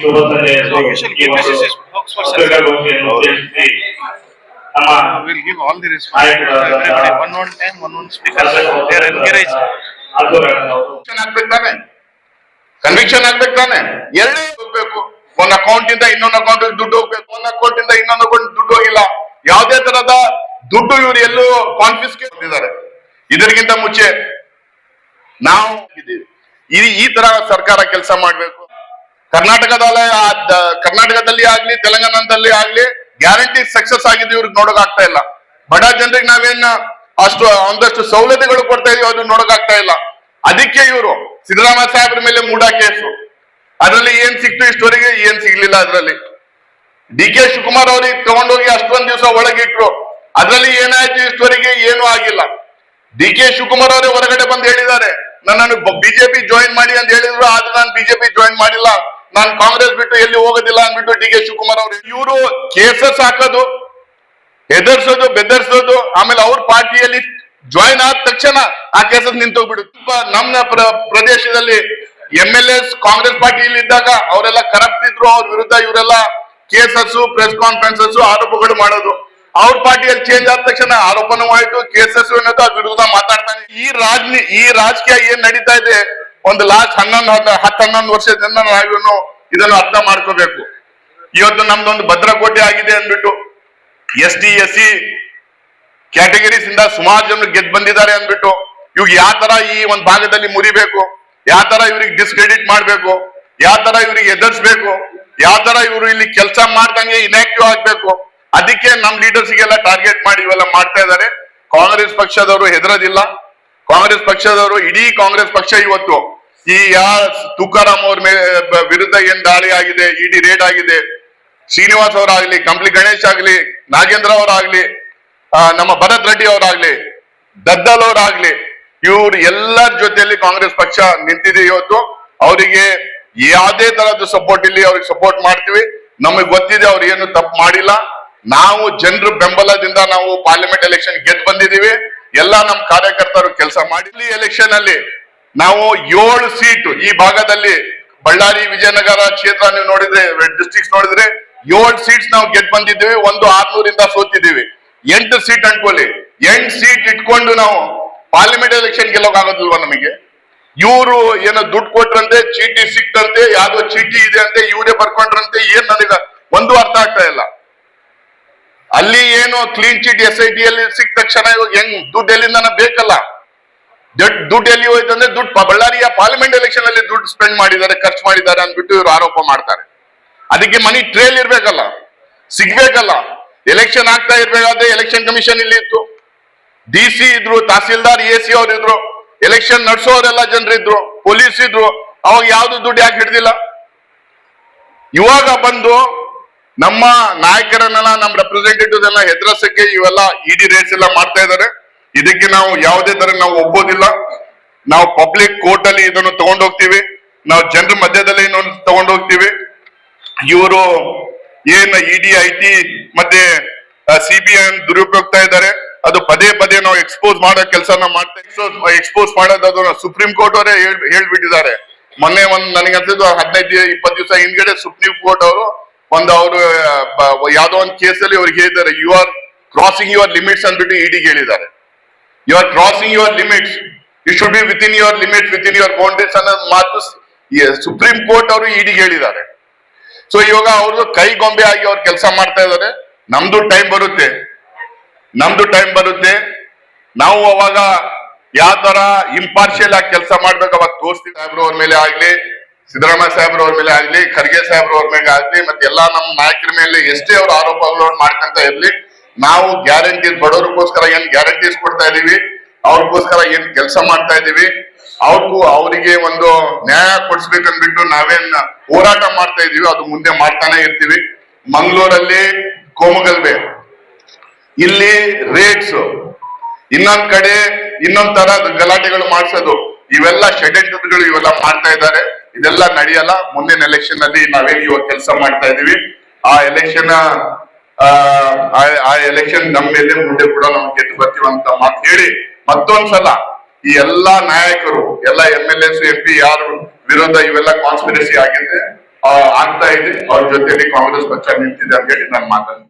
ಶುಭ ಸಂಜೆ Official KPCC spokesperson. ಪತ್ರಿಕಾಗೋಷ್ಠಿಯನ್ನು ಉದ್ದೇಶಿಸಿ ನಮ್ಮ will give all the responsibility to uh, everybody. One one time, one one speaker. They are encouraged. Abdul conviction ಆಗ್ಬೇಕು ತಾನೆ conviction ಆಗ್ಬೇಕು ತಾನೆ ಎರಡೇ ಹೋಗ್ಬೇಕು ಒಂದ್ ಅಕೌಂಟ್ ಇಂದ ಇನ್ನೊಂದು ಅಕೌಂಟ್ ದುಡ್ಡು ಹೋಗ್ಬೇಕು ಒಂದ್ ಅಕೌಂಟ್ ಇಂದ ಇನ್ನೊಂದು ಅಕೌಂಟ್ ದುಡ್ಡು ಹೋಗಿಲ್ಲ ಯಾವುದೇ ತರದ ದುಡ್ಡು ಇವ್ರು ಎಲ್ಲೂ ಕಾನ್ಫಿಸ್ಕೇಟ್ ಮಾಡಿದ್ದಾರೆ ಇದರಿಗಿಂತ ಮುಂಚೆ ನಾವು ಇದ್ದೀವಿ. ಈ ಈ ತರ ಸರ್ಕಾರ ಕೆಲಸ ಮಾಡ್ಬೇಕು ಕರ್ನಾಟಕದಲ್ಲಿ ಕರ್ನಾಟಕದಲ್ಲಿ ಆಗ್ಲಿ, ತೆಲಂಗಾಣದಲ್ಲಿ ಆಗ್ಲಿ ಗ್ಯಾರಂಟಿ ಸಕ್ಸಸ್ ಆಗಿದ್ದು ಇವ್ರಿಗೆ ನೋಡಕ್ ಆಗ್ತಾ ಇಲ್ಲ. ಬಡ ಜನರಿಗೆ ನಾವೇನ್ ಅಷ್ಟು, ಒಂದಷ್ಟು ಸೌಲಭ್ಯಗಳು ಕೊಡ್ತಾ ಇದೀವಿ ಅದು ನೋಡಕ್ ಆಗ್ತಾ ಇಲ್ಲ. ಅದಕ್ಕೆ ಇವರು ಸಿದ್ದರಾಮಯ್ಯ ಸಾಹೇಬ್ರ ಮೇಲೆ ಮೂಡಾ ಕೇಸು. ಅದರಲ್ಲಿ ಏನ್ ಸಿಕ್ತು ಇಷ್ಟವರೆಗೆ? ಏನ್ ಸಿಗ್ಲಿಲ್ಲ ಅದರಲ್ಲಿ. ಡಿ ಕೆ ಶಿವಕುಮಾರ್ ಅವ್ರಿಗೆ ತಗೊಂಡೋಗಿ ಅಷ್ಟೊಂದ್ ದಿವಸ ಒಳಗಿಟ್ರು. ಅದರಲ್ಲಿ ಏನಾಯ್ತು ಇಷ್ಟವರೆಗೆ? ಏನೂ ಆಗಿಲ್ಲ. ಡಿ ಕೆ ಶಿವಕುಮಾರ್ ಅವರೇ ಹೊರಗಡೆ ಬಂದು ಹೇಳಿದ್ದಾರೆ. ನನ್ನನ್ನು ಬಿಜೆಪಿ ಜಾಯಿನ್ ಮಾಡಿ ಅಂತ ಹೇಳಿದ್ರು, ಆದ್ರೆ ನಾನು ಬಿಜೆಪಿ ಜಾಯಿನ್ ಮಾಡಿಲ್ಲ. ನಾನು ಕಾಂಗ್ರೆಸ್ ಬಿಟ್ಟು ಎಲ್ಲಿ ಹೋಗೋದಿಲ್ಲ ಅಂದ್ಬಿಟ್ಟು ಡಿ ಕೆ ಶಿವಕುಮಾರ್ ಅವರು ಇವರು ಕೇಸಸ್ ಹಾಕೋದು, ಹೆದರ್ಸೋದು, ಬೆದರ್ಸೋದು, ಆಮೇಲೆ ಅವ್ರ ಪಾರ್ಟಿಯಲ್ಲಿ ಜಾಯಿನ್ ಆದ ತಕ್ಷಣ ಆ ಕೇಸಸ್ ನಿಂತೋಗ್ಬಿಡು ತುಂಬಾ ನಮ್ಮ ಪ್ರ- ಪ್ರದೇಶದಲ್ಲಿ ಎಂ ಎಲ್ ಎಸ್ ಕಾಂಗ್ರೆಸ್ ಪಾರ್ಟಿಯಲ್ಲಿ ಇದ್ದಾಗ ಅವರೆಲ್ಲ ಕರಪ್ಟ್ ಇದ್ರು ಅವ್ರ ವಿರುದ್ಧ ಇವರೆಲ್ಲ ಕೇಸಸ್ ಪ್ರೆಸ್ ಕಾನ್ಫರೆನ್ಸಸ್ ಆರೋಪಗಳು ಮಾಡೋದು. ಅವ್ರ ಪಾರ್ಟಿಯಲ್ಲಿ ಚೇಂಜ್ ಆದ ತಕ್ಷಣ ಆರೋಪನೂ ಆಯ್ತು ಕೇಸಸ್ ಅವ್ರ ವಿರುದ್ಧ ಮಾತಾಡ್ತಾನೆ. ಈ ರಾಜ, ಈ ರಾಜಕೀಯ ಏನ್ ನಡೀತಾ ಇದೆ ಒಂದು ಲಾಸ್ಟ್ ಹನ್ನೊಂದು ಹನ್ನ- ಹತ್ತು ಹನ್ನೊಂದು ವರ್ಷದಿಂದ ನಾವು ಇದನ್ನು ಅರ್ಥ ಮಾಡ್ಕೋಬೇಕು. ಇವತ್ತು ನಮ್ದೊಂದು ಭದ್ರಕೋಟೆ ಆಗಿದೆ ಅಂದ್ಬಿಟ್ಟು S T S C categories ಇಂದ ಸುಮಾರು ಜನ ಗೆದ್ದು ಬಂದಿದ್ದಾರೆ ಅಂದ್ಬಿಟ್ಟು ಇವ್ಗ ಯಾವ ತರ ಈ ಒಂದು ಭಾಗದಲ್ಲಿ ಮುರಿಬೇಕು, ಯಾವ ತರ ಇವ್ರಿಗೆ ಡಿಸ್ಕ್ರೆಡಿಟ್ ಮಾಡ್ಬೇಕು, ಯಾವ ತರ ಇವ್ರಿಗೆ ಎದುರಿಸ್ಬೇಕು, ಯಾವ ತರ ಇವರು ಇಲ್ಲಿ ಕೆಲಸ ಮಾಡ್ದಂಗೆ ಇನ್ಆಕ್ಟಿವ್ ಆಗ್ಬೇಕು, ಅದಕ್ಕೆ ನಮ್ ಲೀಡರ್ಸ್ಗೆಲ್ಲ ಟಾರ್ಗೆಟ್ ಮಾಡಿ ಇವೆಲ್ಲ ಮಾಡ್ತಾ ಇದ್ದಾರೆ. ಕಾಂಗ್ರೆಸ್ ಪಕ್ಷದವರು ಹೆದರೋದಿಲ್ಲ. ಕಾಂಗ್ರೆಸ್ ಪಕ್ಷದವರು ಇಡೀ ಕಾಂಗ್ರೆಸ್ ಪಕ್ಷ ಇವತ್ತು ಈ ಯಾ ತುಕಾರಾಮ್ ಅವ್ರ ಮೇಲೆ ವಿರುದ್ಧ ಏನ್ ದಾಳಿ ಆಗಿದೆ, ಇಡಿ ರೇಡ್ ಆಗಿದೆ, ಶ್ರೀನಿವಾಸ್ ಅವರಾಗ್ಲಿ ಕಂಪ್ಲಿ ಗಣೇಶ್ ಆಗ್ಲಿ, ನಾಗೇಂದ್ರ ಅವರಾಗ್ಲಿ ನಮ್ಮ ಭರತ್ ರೆಡ್ಡಿ ಅವರಾಗ್ಲಿ, ದದ್ದಲ್ ಅವರಾಗ್ಲಿ, ಇವ್ರು ಎಲ್ಲರ ಜೊತೆಯಲ್ಲಿ ಕಾಂಗ್ರೆಸ್ ಪಕ್ಷ ನಿಂತಿದೆ ಇವತ್ತು. ಅವರಿಗೆ ಯಾವುದೇ ತರದ್ದು ಸಪೋರ್ಟ್ ಇಲ್ಲಿ ಅವ್ರಿಗೆ ಸಪೋರ್ಟ್ ಮಾಡ್ತೀವಿ. ನಮಗೆ ಗೊತ್ತಿದೆ ಅವ್ರು ಏನು ತಪ್ಪು ಮಾಡಿಲ್ಲ. ನಾವು ಜನರ ಬೆಂಬಲದಿಂದ ನಾವು ಪಾರ್ಲಿಮೆಂಟ್ ಎಲೆಕ್ಷನ್ ಗೆದ್ದು ಬಂದಿದೀವಿ ಎಲ್ಲ ನಮ್ಮ ಕಾರ್ಯಕರ್ತರು ಕೆಲಸ ಮಾಡಿ ಎಲೆಕ್ಷನ್ ಅಲ್ಲಿ. ನಾವು ಏಳು ಸೀಟ್ ಈ ಭಾಗದಲ್ಲಿ ಬಳ್ಳಾರಿ, ವಿಜಯನಗರ ಕ್ಷೇತ್ರ ನೀವು ನೋಡಿದ್ರೆ ಡಿಸ್ಟ್ರಿಕ್ಸ್ ನೋಡಿದ್ರೆ ಏಳು ಸೀಟ್ಸ್ ನಾವು ಗೆದ್ ಬಂದಿದ್ದೇವೆ. ಒಂದು ಆರ್ನೂರಿಂದ ಸೋತಿದ್ದೀವಿ. ಎಂಟು ಸೀಟ್ ಅನ್ಕೊಳ್ಳಿ ಎಂಟು ಸೀಟ್ ಇಟ್ಕೊಂಡು ನಾವು ಪಾರ್ಲಿಮೆಂಟ್ ಎಲೆಕ್ಷನ್ ಗೆಲ್ಲೋಕಾಗೋದಿಲ್ವಾ ನಮಗೆ? ಇವರು ಏನೋ ದುಡ್ಡು ಕೊಟ್ರಂತೆ, ಚೀಟಿ ಸಿಕ್ತಂತೆ, ಯಾವ್ದೋ ಚೀಟಿ ಇದೆ ಅಂತೆ ಇವರೇ ಬರ್ಕೊಂಡ್ರಂತೆ, ಏನ್ ನನಗ ಒಂದು ಅರ್ಥ ಆಗ್ತಾ ಇಲ್ಲ. ಅಲ್ಲಿ ಏನು clean chit S I T ಅಲ್ಲಿ ಸಿಕ್ಕ ತಕ್ಷಣ ಇವಾಗ ಹೆಂಗ್ ದುಡ್ಡು ಎಲ್ಲಿಂದ ಬೇಕಲ್ಲ. ದುಡ್ಡು ದುಡ್ಡು ಎಲ್ಲಿ ಹೋಯ್ತು ಅಂದ್ರೆ ದುಡ್ಡು ಬಳ್ಳಾರಿಯ ಪಾರ್ಲಿಮೆಂಟ್ ಎಲೆಕ್ಷನ್ ಅಲ್ಲಿ ದುಡ್ಡು ಸ್ಪೆಂಡ್ ಮಾಡಿದ್ದಾರೆ, ಖರ್ಚು ಮಾಡಿದ್ದಾರೆ ಅಂದ್ಬಿಟ್ಟು ಇವರು ಆರೋಪ ಮಾಡ್ತಾರೆ. ಅದಕ್ಕೆ ಮನಿ ಟ್ರೇಲ್ ಇರ್ಬೇಕಲ್ಲ, ಸಿಗ್ಬೇಕಲ್ಲ. ಎಲೆಕ್ಷನ್ ಆಗ್ತಾ ಇರ್ಬೇಕಾದ್ರೆ ಎಲೆಕ್ಷನ್ ಕಮಿಷನ್ ಇಲ್ಲಿ ಇತ್ತು. ಡಿ ಸಿ ಇದ್ರು, ತಹಸೀಲ್ದಾರ್ ಎ ಸಿ ಅವ್ರು ಇದ್ರು. ಎಲೆಕ್ಷನ್ ನಡೆಸೋರೆಲ್ಲ ಜನರಿದ್ರು ಪೊಲೀಸ್ ಇದ್ರು. ಅವಾಗ ಯಾವ್ದು ದುಡ್ಡು ಯಾಕೆ ಹಿಡ್ದಿಲ್ಲ? ಇವಾಗ ಬಂದು ನಮ್ಮ ನಾಯಕರನ್ನೆಲ್ಲ, ನಮ್ಮ ರೆಪ್ರೆಸೆಂಟೇಟಿವ್ ಎಲ್ಲ ಹೆದರಸಕ್ಕೆ ಇವೆಲ್ಲ ಇಡಿ ರೇಟ್ಸ್ ಎಲ್ಲ ಮಾಡ್ತಾ ಇದ್ದಾರೆ. ಇದಕ್ಕೆ ನಾವು ಯಾವುದೇ ತರ ನಾವು ಒಪ್ಪೋದಿಲ್ಲ. ನಾವು ಪಬ್ಲಿಕ್ ಕೋರ್ಟ್ ಅಲ್ಲಿ ಇದನ್ನು ತಗೊಂಡೋಗ್ತೀವಿ ನಾವು ಜನರ ಮಧ್ಯದಲ್ಲಿ ಇನ್ನೊಂದು ತಗೊಂಡೋಗ್ತೀವಿ ಇವರು ಏನ್ ಇಡಿ ಐ ಟಿ ಮತ್ತೆ ಸಿಬಿಐ ದುರುಪಯೋಗ್ತಾ ಇದ್ದಾರೆ. ಅದು ಪದೇ ಪದೇ ನಾವು ಎಕ್ಸ್ಪೋಸ್ ಮಾಡೋ ಕೆಲಸನ ಮಾಡ್ತಾ ಎಕ್ಸ್ಪೋಸ್ ಮಾಡೋದು ಅದು ಸುಪ್ರೀಂ ಕೋರ್ಟ್ ಅವರೇ ಹೇಳ್ಬಿಟ್ಟಿದ್ದಾರೆ. ಮೊನ್ನೆ ಒಂದ್ ನನಗೆ ಅನ್ಸಿದ್ದು ಹದಿನೈದು ಇಪ್ಪತ್ತು ದಿವಸ ಹಿಂದ್ಗಡೆ ಸುಪ್ರೀಂ ಕೋರ್ಟ್ ಅವರು ಒಂದು ಅವರು ಯಾವ್ದೋ ಒಂದು ಕೇಸಲ್ಲಿ ಅವ್ರಿಗೆ ಹೇಳಿದ್ದಾರೆ you are crossing your limits ಅಂದ್ಬಿಟ್ಟು ಇಡಿಗೆ ಹೇಳಿದ್ದಾರೆ. You are crossing your limits you should be with your limit within your boundaries ಅನ್ನೋದು ಮಾತು ಸುಪ್ರೀಂ ಕೋರ್ಟ್ ಅವರು ಇಡಿಗೆ ಹೇಳಿದ್ದಾರೆ. ಸೊ ಇವಾಗ ಅವ್ರದ್ದು ಕೈ ಗೊಂಬೆ ಆಗಿ ಅವ್ರು ಕೆಲಸ ಮಾಡ್ತಾ ಇದ್ದಾರೆ. ನಮ್ದು ಟೈಮ್ ಬರುತ್ತೆ. ನಮ್ದು ಟೈಮ್ ಬರುತ್ತೆ. ನಾವು ಅವಾಗ ಯಾವ ತರ ಇಂಪಾರ್ಷಿಯಲ್ ಆಗಿ ಕೆಲಸ ಮಾಡ್ಬೇಕು ಅವಾಗ ತೋರಿಸ್ತೀವಿ ಸಾಹೇಬ್ರು ಅವ್ರ ಮೇಲೆ ಆಗ್ಲಿ, ಸಿದ್ದರಾಮಯ್ಯ ಸಾಹೇಬ್ರು ಅವ್ರ ಮೇಲೆ ಆಗ್ಲಿ, ಖರ್ಗೆ ಸಾಹೇಬ್ರು ಅವ್ರ ಮೇಲೆ ಆಗ್ಲಿ, ಮತ್ತೆ ಎಲ್ಲಾ ನಮ್ಮ ನಾಯಕರ ಮೇಲೆ ಎಷ್ಟೇ ಅವ್ರ ಆರೋಪಗಳನ್ನು ಮಾಡ್ಕೊಂತ ಇರ್ಲಿ ನಾವು ಗ್ಯಾರಂಟಿ ಬಡವರಿಗೋಸ್ಕರ ಏನ್ ಗ್ಯಾರಂಟೀಸ್ ಕೊಡ್ತಾ ಇದೀವಿ ಅವ್ರಿಗೋಸ್ಕರ ಏನ್ ಕೆಲಸ ಮಾಡ್ತಾ ಇದೀವಿ ಅವ್ರಿಗೂ ಅವರಿಗೆ ಒಂದು ನ್ಯಾಯ ಕೊಡಿಸ್ಬೇಕಂದ್ಬಿಟ್ಟು ನಾವೇನ್ ಹೋರಾಟ ಮಾಡ್ತಾ ಇದೀವಿ ಅದು ಮುಂದೆ ಮಾಡ್ತಾನೆ ಇರ್ತೀವಿ. ಮಂಗಳೂರಲ್ಲಿ ಕೋಮಗಲ್ಬೆ ಇಲ್ಲಿ ರೇಟ್ಸ್ ಇನ್ನೊಂದ್ ಕಡೆ ಇನ್ನೊಂದ್ ತರ ಗಲಾಟೆಗಳು ಮಾಡಿಸೋದು. ಇವೆಲ್ಲ ಷಡ್ಯಂತ್ರಗಳು ಇವೆಲ್ಲ ಮಾಡ್ತಾ ಇದ್ದಾರೆ. ಇದೆಲ್ಲ ನಡೆಯಲ್ಲ. ಮುಂದಿನ ಎಲೆಕ್ಷನ್ ಅಲ್ಲಿ ನಾವೇನ್ ಇವಾಗ ಕೆಲಸ ಮಾಡ್ತಾ ಇದೀವಿ ಆ ಎಲೆಕ್ಷನ್ ಆ ಎಲೆಕ್ಷನ್ ನಮ್ಮ ಮೇಲೆ ಮುಂದೆ ಕೂಡ ನಾವು ಗೆದ್ದು ಬರ್ತೀವಿ ಅಂತ ಮಾತು ಹೇಳಿ ಮತ್ತೊಂದ್ಸಲ ಈ ಎಲ್ಲಾ ನಾಯಕರು, ಎಲ್ಲ M L S M P ಯಾರು ವಿರೋಧ ಇವೆಲ್ಲ ಕಾನ್ಸ್ಪಿರಸಿ ಆಗಿದೆ ಆಗ್ತಾ ಇದೆ. ಅವ್ರ ಜೊತೆಲಿ ಕಾಂಗ್ರೆಸ್ ಪಕ್ಷ ನಿಂತಿದೆ ಅಂತ ಹೇಳಿ ನಾನು ಮಾತನ್ನ